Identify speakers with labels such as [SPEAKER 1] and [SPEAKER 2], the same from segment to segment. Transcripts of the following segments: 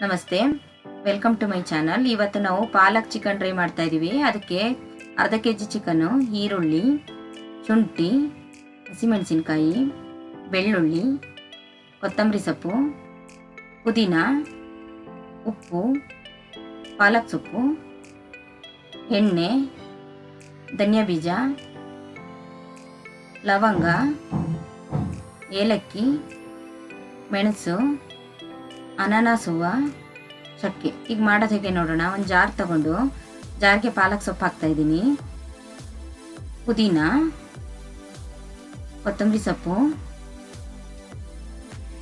[SPEAKER 1] ನಮಸ್ತೆ. Welcome to my channel ಇವತ್ತು ನಾವು ಪಾಲಕ್ ಚಿಕನ್ ಟ್ರೈ ಮಾಡ್ತಾ ಇದ್ದೀವಿ ಅದಕ್ಕೆ ಅರ್ಧ ಕೆ ಜಿ ಚಿಕನ್ನು ಈರುಳ್ಳಿ, ಶುಂಠಿ, ಹಸಿಮೆಣಸಿನ್ಕಾಯಿ, ಬೆಳ್ಳುಳ್ಳಿ, ಕೊತ್ತಂಬರಿ ಸೊಪ್ಪು, ಪುದೀನ, ಉಪ್ಪು, ಪಾಲಕ್ ಸೊಪ್ಪು, ಎಣ್ಣೆ, ಧನಿಯಾ ಬೀಜ, ಲವಂಗ, ಏಲಕ್ಕಿ, ಮೆಣಸು ಅನಾನಸ್ ಹೂವು ಚಕ್ಕೆ ಈಗ ಮಾಡೋದು ಹೇಗೆ ನೋಡೋಣ? ಒಂದು ಜಾರ್ ತಗೊಂಡು ಜಾರ್ಗೆ ಪಾಲಕ್ ಸೊಪ್ಪು ಹಾಕ್ತಾ ಇದ್ದೀನಿ. ಪುದೀನ, ಕೊತ್ತಂಬರಿ ಸೊಪ್ಪು,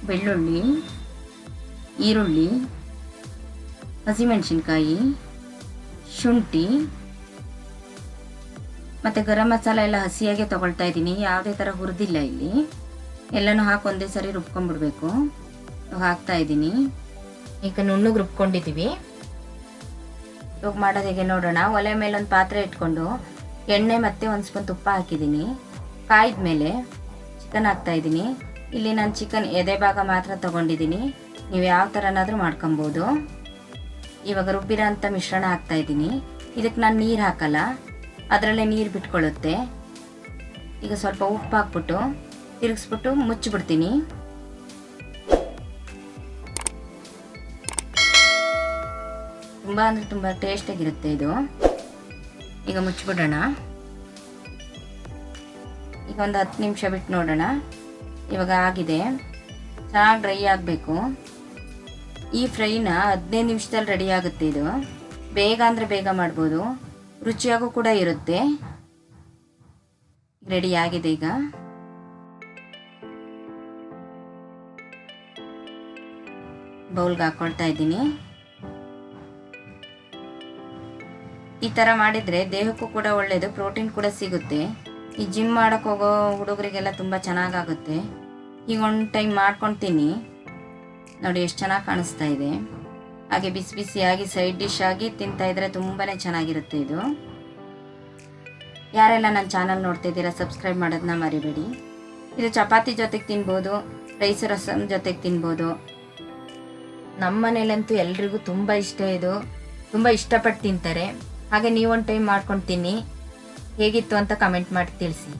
[SPEAKER 1] ಬೆಳ್ಳುಳ್ಳಿ, ಈರುಳ್ಳಿ, ಹಸಿಮೆಣಸಿನ್ಕಾಯಿ, ಶುಂಠಿ, ಮತ್ತು ಗರಂ ಮಸಾಲ ಎಲ್ಲ ಹಸಿಯಾಗೆ ತಗೊಳ್ತಾ ಇದ್ದೀನಿ. ಯಾವುದೇ ಥರ ಹುರಿದಿಲ್ಲ ಇಲ್ಲಿ. ಎಲ್ಲನೂ ಹಾಕಿ ಒಂದೇ ಸರಿ ರುಬ್ಕೊಂಡ್ಬಿಡ್ಬೇಕು. ಹಾಕ್ತಾ ಇದ್ದೀನಿ ಈಗ ನುಣ್ಣಗೆ ರುಬ್ಕೊಂಡಿದ್ದೀವಿ. ಇವಾಗ ಮಾಡೋದು ಹೇಗೆ ನೋಡೋಣ. ಒಲೆ ಮೇಲೆ ಒಂದು ಪಾತ್ರೆ ಇಟ್ಕೊಂಡು ಎಣ್ಣೆ ಮತ್ತು ಒಂದು ಸ್ಪೂನ್ ತುಪ್ಪ ಹಾಕಿದ್ದೀನಿ. ಕಾಯ್ದ ಮೇಲೆ ಚಿಕನ್ ಹಾಕ್ತಾ ಇದ್ದೀನಿ ಇಲ್ಲಿ ನಾನು ಚಿಕನ್ ಎದೆ ಭಾಗ ಮಾತ್ರ ತೊಗೊಂಡಿದ್ದೀನಿ. ನೀವು ಯಾವ ಥರನಾದರೂ ಮಾಡ್ಕೊಬೋದು. ಇವಾಗ ರುಬ್ಬಿರೋಂಥ ಮಿಶ್ರಣ ಹಾಕ್ತಾ ಇದ್ದೀನಿ ಇದಕ್ಕೆ ನಾನು ನೀರು ಹಾಕಲ್ಲ, ಅದರಲ್ಲೇ ನೀರು ಬಿಟ್ಕೊಳ್ಳುತ್ತೆ ಈಗ ಸ್ವಲ್ಪ ಉಪ್ಪು ಹಾಕ್ಬಿಟ್ಟು ತಿರುಗಿಸ್ಬಿಟ್ಟು ಮುಚ್ಚಿಬಿಡ್ತೀನಿ. ತುಂಬ ಅಂದರೆ ತುಂಬ ಟೇಸ್ಟಾಗಿರುತ್ತೆ ಇದು. ಈಗ ಮುಚ್ಚಿಬಿಡೋಣ. ಈಗ ಒಂದು ಹತ್ತು ನಿಮಿಷ ಬಿಟ್ಟು ನೋಡೋಣ. ಇವಾಗ ಆಗಿದೆ. ಚೆನ್ನಾಗಿ ಡ್ರೈ ಆಗಬೇಕು. ಈ ಫ್ರೈನ ಹದಿನೈದು ನಿಮಿಷದಲ್ಲಿ ರೆಡಿ ಆಗುತ್ತೆ ಇದು. ಬೇಗ ಅಂದರೆ ಬೇಗ ಮಾಡ್ಬೋದು. ರುಚಿಯಾಗೂ ಕೂಡ ಇರುತ್ತೆ. ರೆಡಿ ಆಗಿದೆ ಈಗ. ಬೌಲ್ಗೆ ಹಾಕ್ಕೊಳ್ತಾ ಇದ್ದೀನಿ. ಈ ಥರ ಮಾಡಿದರೆ ದೇಹಕ್ಕೂ ಕೂಡ ಒಳ್ಳೆಯದು ಪ್ರೋಟೀನ್ ಕೂಡ ಸಿಗುತ್ತೆ. ಈ ಜಿಮ್ ಮಾಡೋಕೆ ಹೋಗೋ ಹುಡುಗರಿಗೆಲ್ಲ ತುಂಬ ಚೆನ್ನಾಗಾಗುತ್ತೆ. ಈಗ ಒಂದು ಟೈಮ್ ಮಾಡ್ಕೊಳ್ತೀನಿ ನೋಡಿ ಎಷ್ಟು ಚೆನ್ನಾಗಿ ಕಾಣಿಸ್ತಾ ಇದೆ. ಹಾಗೆ ಬಿಸಿ ಬಿಸಿಯಾಗಿ ಸೈಡ್ ಡಿಶ್ ಆಗಿ ತಿಂತಾ ಇದ್ರೆ ತುಂಬಾ ಚೆನ್ನಾಗಿರುತ್ತೆ ಇದು. ಯಾರೆಲ್ಲ ನನ್ನ ಚಾನಲ್ ನೋಡ್ತಿದ್ದೀರಾ ಸಬ್ಸ್ಕ್ರೈಬ್ ಮಾಡೋದನ್ನ ಮರಿಬೇಡಿ. ಇದು ಚಪಾತಿ ಜೊತೆಗೆ ತಿನ್ಬೋದು ರೈಸ್ ರಸಮ್ ಜೊತೆಗೆ ತಿನ್ಬೋದು. ನಮ್ಮ ಮನೇಲಂತೂ ಎಲ್ರಿಗೂ ತುಂಬ ಇಷ್ಟ ಇದು. ತುಂಬ ಇಷ್ಟಪಟ್ಟು ತಿಂತಾರೆ. ಹಾಗೆ ನೀವು ಒಂದು ಟೈಮ್ ಮಾಡ್ಕೊಂಡು ಹೇಗಿತ್ತು ಅಂತ ಕಮೆಂಟ್ ಮಾಡಿ ತಿಳಿಸಿ.